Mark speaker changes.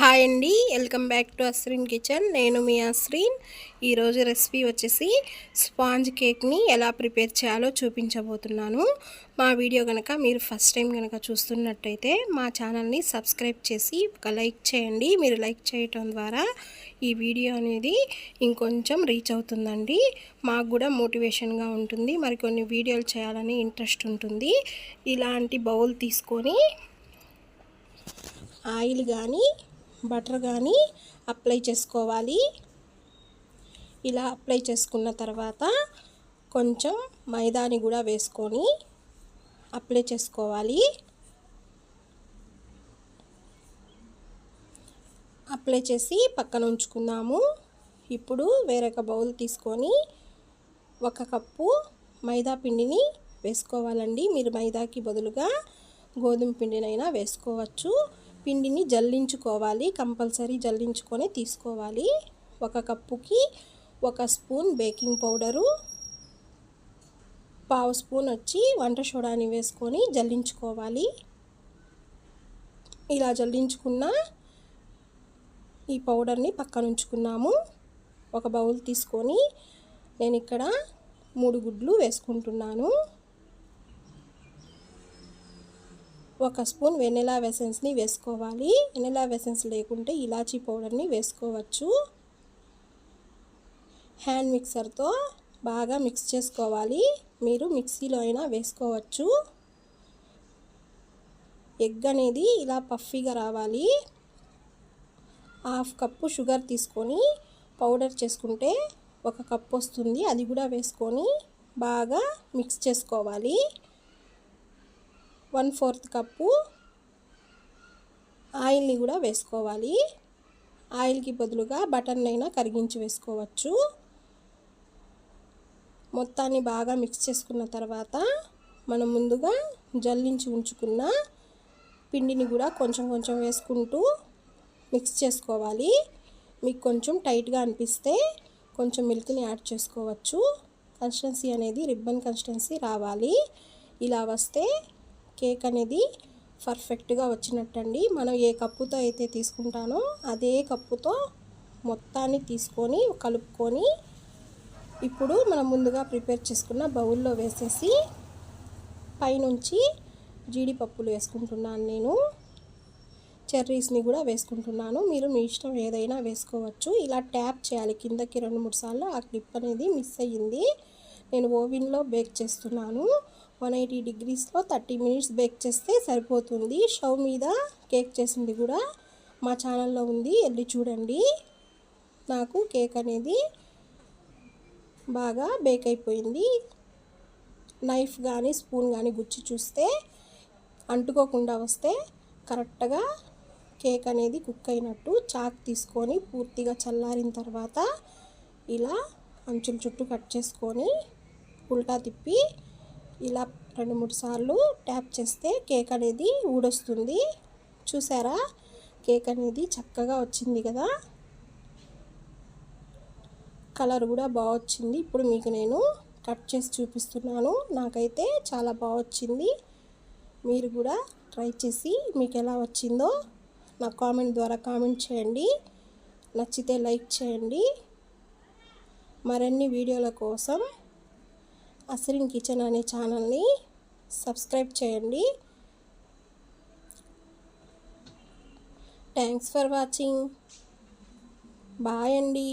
Speaker 1: Hi అండి welcome back to Asreen kitchen. నేను మీ అస్రీన్ ఈరోజు రెసిపీ వచ్చేసి స్పాంజ్ కేక్ని ఎలా ప్రిపేర్ చేయాలో చూపించబోతున్నాను. మా వీడియో కనుక మీరు ఫస్ట్ టైం కనుక చూస్తున్నట్టయితే మా ఛానల్ని సబ్స్క్రైబ్ చేసి ఒక లైక్ చేయండి. మీరు లైక్ చేయటం ద్వారా ఈ వీడియో అనేది ఇంకొంచెం రీచ్ అవుతుందండి. మాకు కూడా మోటివేషన్గా ఉంటుంది. మరికొన్ని వీడియోలు చేయాలని ఇంట్రెస్ట్ ఉంటుంది. ఇలాంటి బౌల్ తీసుకొని ఆయిల్ కానీ బటర్ కానీ అప్లై చేసుకోవాలి. ఇలా అప్లై చేసుకున్న తర్వాత కొంచెం మైదాని కూడా వేసుకొని అప్లై చేసుకోవాలి. అప్లై చేసి పక్కన ఉంచుకుందాము ఇప్పుడు వేరొక బౌల్ తీసుకొని ఒక కప్పు మైదా పిండిని వేసుకోవాలండి. మీరు మైదాకి బదులుగా గోధుమ పిండినైనా వేసుకోవచ్చు. పిండిని జల్లించుకోవాలి కంపల్సరీ జల్లించుకొని తీసుకోవాలి. ఒక కప్పుకి ఒక స్పూన్ బేకింగ్ పౌడరు పావు స్పూన్ వచ్చి వంట సోడాని వేసుకొని జల్లించుకోవాలి. ఇలా జల్లించుకున్న ఈ పౌడర్ని పక్కన ఉంచుకున్నాము. ఒక బౌల్ తీసుకొని నేను ఇక్కడ మూడు గుడ్లు వేసుకుంటున్నాను. ఒక స్పూన్ వెనిలా వెసెన్స్ని వేసుకోవాలి. వెనిలా వెసెన్స్ లేకుంటే ఇలాచీ పౌడర్ని వేసుకోవచ్చు. హ్యాండ్ మిక్సర్తో బాగా మిక్స్ చేసుకోవాలి. మీరు మిక్సీలో అయినా వేసుకోవచ్చు. ఎగ్ అనేది ఇలా పఫీగా రావాలి. హాఫ్ కప్పు షుగర్ తీసుకొని పౌడర్ చేసుకుంటే ఒక కప్పు వస్తుంది. అది కూడా వేసుకొని బాగా మిక్స్ చేసుకోవాలి. వన్ ఫోర్త్ కప్పు ఆయిల్ని కూడా వేసుకోవాలి. ఆయిల్కి బదులుగా బటర్నైనా కరిగించి వేసుకోవచ్చు. మొత్తాన్ని బాగా మిక్స్ చేసుకున్న తర్వాత మనం ముందుగా జల్లించి ఉంచుకున్న పిండిని కూడా కొంచెం కొంచెం వేసుకుంటూ మిక్స్ చేసుకోవాలి. మీకు కొంచెం టైట్గా అనిపిస్తే కొంచెం మిల్క్ని యాడ్ చేసుకోవచ్చు. కన్సిస్టెన్సీ అనేది రిబ్బన్ కన్సిస్టెన్సీ రావాలి. ఇలా వస్తే కేక్ అనేది పర్ఫెక్ట్గా వచ్చినట్టండి. మనం ఏ కప్పుతో అయితే తీసుకుంటానో అదే కప్పుతో మొత్తాన్ని తీసుకొని కలుపుకొని ఇప్పుడు మనం ముందుగా ప్రిపేర్ చేసుకున్న బౌల్లో వేసేసి పైనుంచి జీడిపప్పులు వేసుకుంటున్నాను నేను. చెర్రీస్ని కూడా వేసుకుంటున్నాను. మీరు మీ ఇష్టం ఏదైనా వేసుకోవచ్చు. ఇలా ట్యాప్ చేయాలి. కిందకి రెండు మూడు సార్లు ఆ క్లిప్ అనేది మిస్ అయ్యింది. నేను ఓవెన్లో బేక్ చేస్తున్నాను. వన్ ఎయిటీ డిగ్రీస్లో థర్టీ మినిట్స్ బేక్ చేస్తే సరిపోతుంది. స్టవ్ మీద కేక్ చేసింది కూడా మా ఛానల్లో ఉంది. వెళ్ళి చూడండి. నాకు కేక్ అనేది బాగా బేక్ అయిపోయింది. నైఫ్ కానీ స్పూన్ కానీ గుచ్చి చూస్తే అంటుకోకుండా వస్తే కరెక్ట్గా కేక్ అనేది కుక్ అయినట్టు చాక్ తీసుకొని పూర్తిగా చల్లారిన తర్వాత ఇలా అంచుల చుట్టూ కట్ చేసుకొని ఉల్టా తిప్పి ఇలా రెండు మూడు సార్లు ట్యాప్ చేస్తే కేక్ అనేది ఊడొస్తుంది. చూసారా? కేక్ అనేది చక్కగా వచ్చింది కదా? కలర్ కూడా బాగా వచ్చింది. ఇప్పుడు మీకు నేను కట్ చేసి చూపిస్తున్నాను. నాకైతే చాలా బాగా వచ్చింది. మీరు కూడా ట్రై చేసి మీకు ఎలా వచ్చిందో నా కామెంట్ ద్వారా కామెంట్ చేయండి. నచ్చితే లైక్ చేయండి. మరిన్ని వీడియోల కోసం అసరిన్ కిచెన్ అనే ఛానల్ని సబ్స్క్రైబ్ చేయండి. థ్యాంక్స్ ఫర్ వాచింగ్ బాయ్ అండి.